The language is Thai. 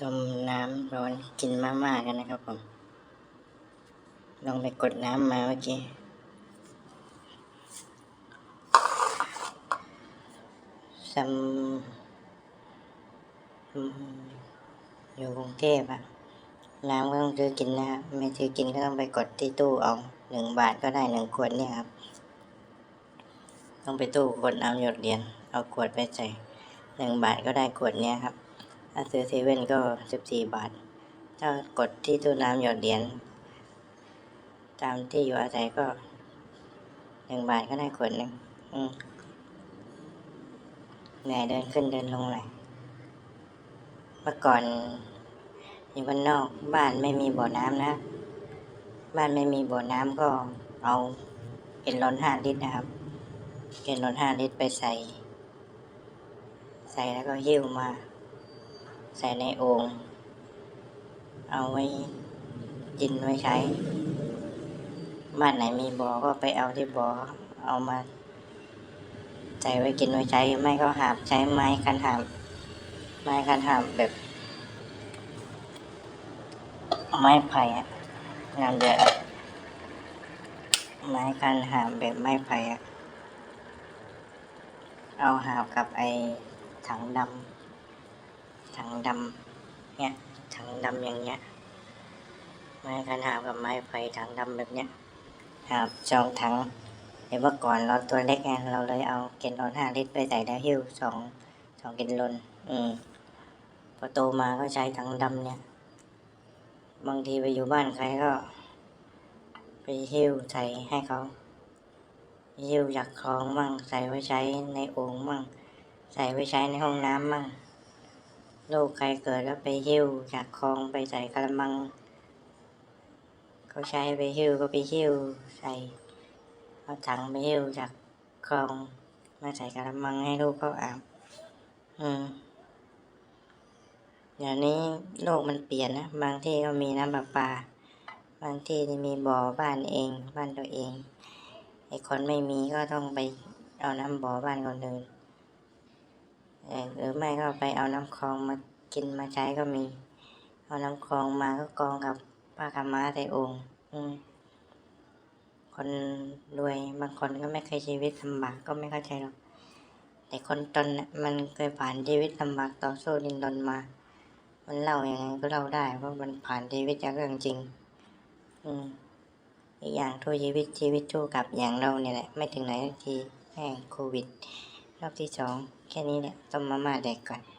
ต้มน้ำร้อนกินมาม่ากันนะครับผม ลองไปกดน้ำมาเมื่อกี้ซัมอยู่กรุงเทพอะน้ำก็ต้องซื้อกินนะครับไม่ซื้อกินก็ต้องไปกดที่ตู้เอาหนึ่งบาทก็ได้หนึ่งขวดเนี่ยครับ ต้องไปตู้กดน้ำหยดเหรียญเอาขวดไปใส่หนึ่งบาทก็ได้ขวดเนี้ยครับ ถ้าซื้อเซเว่นก็สิบสี่บาท ถ้ากดที่ตู้น้ำหยดเหรียญตามที่อยู่อาศัยก็หนึ่งบาทก็ได้ขวดหนึ่งอืมเหนื่อยเดินขึ้นเดินลงเลยเมื่อก่อนอยู่บ้านนอกบ้านไม่มีบ่อน้ำนะ บ้านไม่มีบ่อน้ำก็เอาเป็นร้อนห้าลิตรนะครับ เป็นร้อนห้าลิตรไปใส่ ใส่แล้วก็หิ้วมา ใส่ในโอ่งเอาไว้กินไว้ใช้ บ้านไหนมีบ่อก็ไปเอาที่บ่อเอามาใส่ไว้กินไว้ใช้ ไม่ก็หาบใช้ไม้คันหาบไม้คันหาบแบบ ไม้ไผ่อะงามเดือดไม้คันหาบแบบไม้ไผ่อะเอาหาบกับไอ้ถังดำ ถังดำเนี่ยถังดำอย่างเงี้ยไม้คันหาบกับไม้ไผ่ถังดำแบบเนี้ยหาบสองถังเดี๋ยวเมื่อก่อนเราตัวเล็กไงเราเลยเอาเกนโลนห้าลิตรไปใส่แล้วหิ้วสองสองเกนโลนอืมพอโตมาก็ใช้ถังดำเนี่ยบางทีไปอยู่บ้านใครก็ ไปหิ้วใส่ให้เขาหิ้วจากคลองมั่งใส่ไว้ใช้ในโอ่งมั่งใส่ไว้ใช้ในห้องน้ำมั่ง ลูกใครเกิดแล้วไปหิ้วจากคลองไปใส่กระมัง เขาใช้ไปหิ้วก็ไปหิ้วใส่เอาถังไปหิ้วจากคลองมาใส่กระมังให้ลูกเขาอาบอืมเดี๋ยวนี้โลกมันเปลี่ยนนะ บางที่ก็มีน้ำประปา บางที่นี่มีบ่อบ้านเอง บ้านตัวเองไอ้คนไม่มีก็ต้องไปเอาน้ำบ่อบ้านคนอื่นเอ่อ หรือไม่ก็ไปเอาน้ำคลองมากินมาใช้ก็มี เอาน้ำคลองมาก็กองกับผ้าขาม้าใส่องอืมคนรวยบางคนก็ไม่เคยชีวิตลำบากก็ไม่เข้าใจหรอก แต่คนจนน่ะมันเคยผ่านชีวิตลำบากต่อสู้ดินรนมา มันเล่าอย่างไงก็เล่าได้เพราะมันผ่านชีวิตจากเรื่องจริง อืมอีกอย่างทั่วชีวิตชีวิตชู้กับอย่างเราเนี่ยแหละ ไม่ถึงไหนสักทีแม่งโควิด รอบที่สองแค่นี้แหละต้มมาม่าแดกก่อน